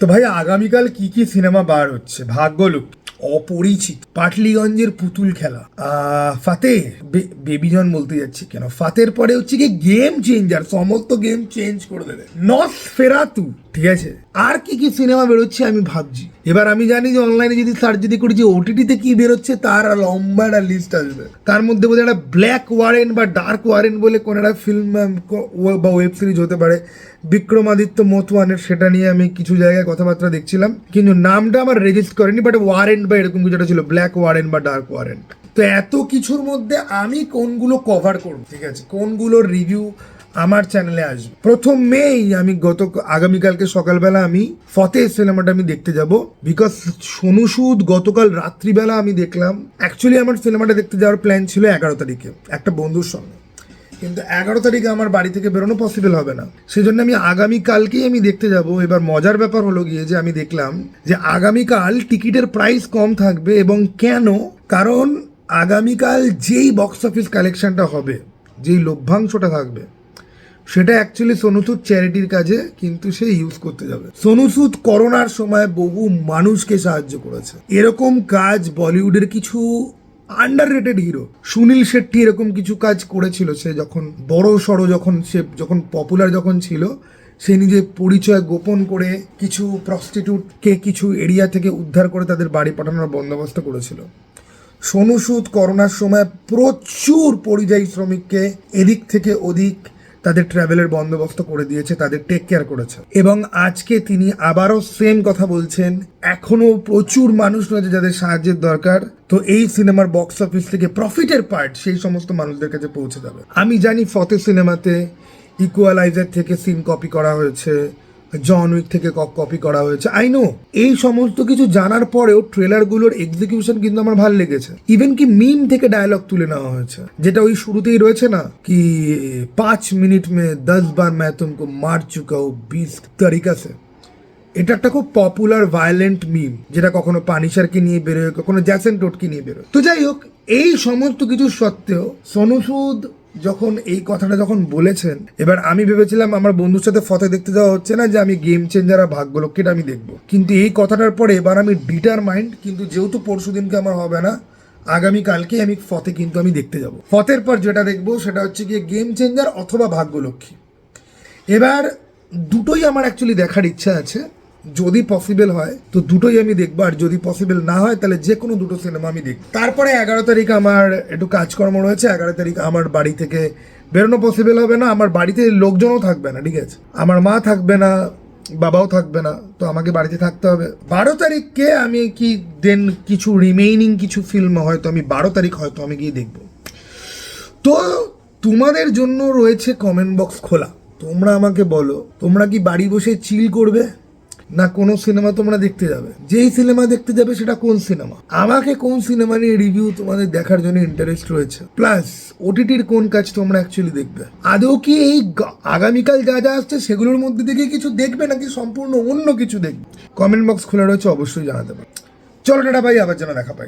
তো ভাই, আগামীকাল কি কি সিনেমা বার হচ্ছে? ভাগ্যলোক, অপরিচিত, পাটলিগঞ্জের পুতুল খেলা। ফাতে বেবিজন বলতে যাচ্ছি কেন? ফাতের পরে হচ্ছে কি গেম চেঞ্জার সমস্ত গেম চেঞ্জ করে দেবে। নস ফেরাতু, ঠিক আছে? আর কি কি সিনেমা বেরোচ্ছে আমি ভাবছি। এবার আমি জানি যে অনলাইনে যদি সার্চ যদি করি যে ওটিটিতে কি বেরোচ্ছে, তার লম্বা একটা লিস্ট আসবে। তার মধ্যে বোধহয় একটা ব্ল্যাক ওয়ারেন বা ডার্ক ওয়ারেন বলে কোন একটা ফিল্ম বা ওয়েব সিরিজ হতে পারে। বিক্রমাদিত্য মতওয়ানের সেটা নিয়ে আমি কিছু জায়গায় কথাবার্তা দেখছিলাম। কিন্তু নামটা আমার রেজিস্ট করেনি বাট ওয়ারেন বা এরকম কিছু ছিল ব্ল্যাক ওয়ারেন বা ডার্ক ওয়ারেন্ট তো এত কিছুর মধ্যে আমি কোনগুলো কভার করব, ঠিক আছে? কোনগুলোর রিভিউ আমার চ্যানেলে আসবে। প্রথম মেই আমি গত, আগামীকালকে সকালবেলা আমি ফতে সিনেমাটা আমি দেখতে যাব। বিকজ সোনু সুদ গতকাল রাত্রিবেলা আমি দেখলাম। অ্যাকচুয়ালি আমার সিনেমাটা দেখতে যাওয়ার প্ল্যান ছিল এগারো তারিখে, একটা বন্ধুর সঙ্গে। কিন্তু এগারো তারিখে আমার বাড়ি থেকে বেরোনো পসিবল হবে না। সেজন্য আমি আগামীকালকেই আমি দেখতে যাব। এবার মজার ব্যাপার হলো গিয়ে যে আমি দেখলাম যে আগামীকাল টিকিটের প্রাইস কম থাকবে এবং কেন? কারণ আগামীকাল যেই বক্স অফিস কালেকশনটা হবে, যেই লভ্যাংশটা থাকবে সেটা অ্যাকচুয়ালি সোনুসুদ চ্যারিটির কাজে কিন্তু সে ইউজ করতে যাবে। সোনুসুদ করোনার সময় বহু মানুষকে সাহায্য করেছে। এরকম কাজ বলিউডের কিছু under rated hero Sunil Shetty এরকম কিছু কাজ করেছিল, সে যখন, বড় সড়ো যখন সে, যখন পপুলার যখন ছিল, সে নিজে পরিচয় গোপন করে কিছু প্রস্টিটিউটকে কিছু এরিয়া থেকে উদ্ধার করে তাদের বাড়ি পাঠানোর বন্দোবস্ত করেছিল। সোনু সুদ করোনার সময় প্রচুর পরিযায়ী শ্রমিককে এদিক থেকে ওদিক তাদের ট্রাভেলের বন্দোবস্ত করে দিয়েছে, তাদের টেক কেয়ার করেছে। এবং আজকে তিনি আবারও সেম কথা বলছেন, এখনও প্রচুর মানুষ রয়েছে যাদের সাহায্যের দরকার। তো এই সিনেমার বক্স অফিস থেকে প্রফিটের পার্ট সেই সমস্ত মানুষদের কাছে পৌঁছে যাবে। আমি জানি ফতে সিনেমাতে ইকুয়ালাইজার থেকে সিন কপি করা হয়েছে। জন উইক থেকে কপি করা হয়েছে। আই নো এই সমস্ত কিছু জানার পরেও ট্রেলারগুলোর এক্সিকিউশন কিন্তু আমার ভালো লেগেছে। ইভেন কি মিম থেকে ডায়লগ তুলে নেওয়া হয়েছে। যেটা ওই শুরুতেই রয়েছে না, কি পাঁচ মিনিট মে দশ বার মে তুমি মার চুকা ও বিশ তারিখ এটা একটা খুব পপুলার ভায়োলেন্ট মিম যেটা কখনো পানিশারকে নিয়ে বেরোয়, কখনো জ্যাসেন টোটকে নিয়ে বেরোয়। তো যাই হোক, এই সমস্ত কিছু সত্ত্বেও সোনু সুদ যখন এই কথাটা যখন বলেছেন, এবার আমি ভেবেছিলাম আমার বন্ধুর সাথে ফটো দেখতে যাওয়া হচ্ছে না যে আমি গেম চেঞ্জার আর ভাগ্যলক্ষ্মীটা আমি দেখব। কিন্তু এই কথাটার পরে এবার আমি ডিটার মাইন্ড কিন্তু যেহেতু পরশু দিনকে আমার হবে না আগামীকালকে আমি ফতে কিন্তু আমি দেখতে যাব। ফতের পর যেটা দেখব সেটা হচ্ছে গিয়ে গেম চেঞ্জার অথবা ভাগ্যলক্ষ্মী। এবার দুটোই আমার অ্যাকচুয়ালি দেখার ইচ্ছা আছে। যদি পসিবল হয়, তো দুটোই আমি দেখব। আর যদি পসিবল না হয়, তাহলে যে কোনো দুটো সিনেমা আমি দেখব। তারপরে এগারো তারিখ আমার একটু কাজকর্ম রয়েছে। এগারো তারিখ আমার বাড়ি থেকে বেরোনো পসিবল হবে না। আমার বাড়িতে লোকজনও থাকবে না, ঠিক আছে? আমার মা থাকবে না, বাবাও থাকবে না, তো আমাকে বাড়িতে থাকতে হবে। বারো তারিখকে আমি কি দেন কিছু রিমেইনিং কিছু ফিল্ম হয়তো আমি বারো তারিখ হয়তো আমি গিয়ে দেখব। তো তোমাদের জন্য রয়েছে কমেন্ট বক্স খোলা। তোমরা আমাকে বলো, তোমরা কি বাড়ি বসে চিল করবে? না কোনো সিনেমা তোমরা দেখতে যাবে। যেই সিনেমা দেখতে যাবে সেটা কোন সিনেমা? আমাকে কোন সিনেমা নিয়ে রিভিউ তোমাদের দেখার জন্য ইন্টারেস্ট রয়েছে? প্লাস ওটিটির কোন কাজ তোমরা অ্যাকচুয়ালি দেখবে? আদৌ কি এই আগামীকাল যা যা আসছে সেগুলোর মধ্যে থেকে কিছু দেখবে নাকি সম্পূর্ণ অন্য কিছু দেখবে? কমেন্ট বক্স খোলা রয়েছে, অবশ্যই জানাতে পারো। চলো টাটা ভাই আবার যেন দেখা পাই।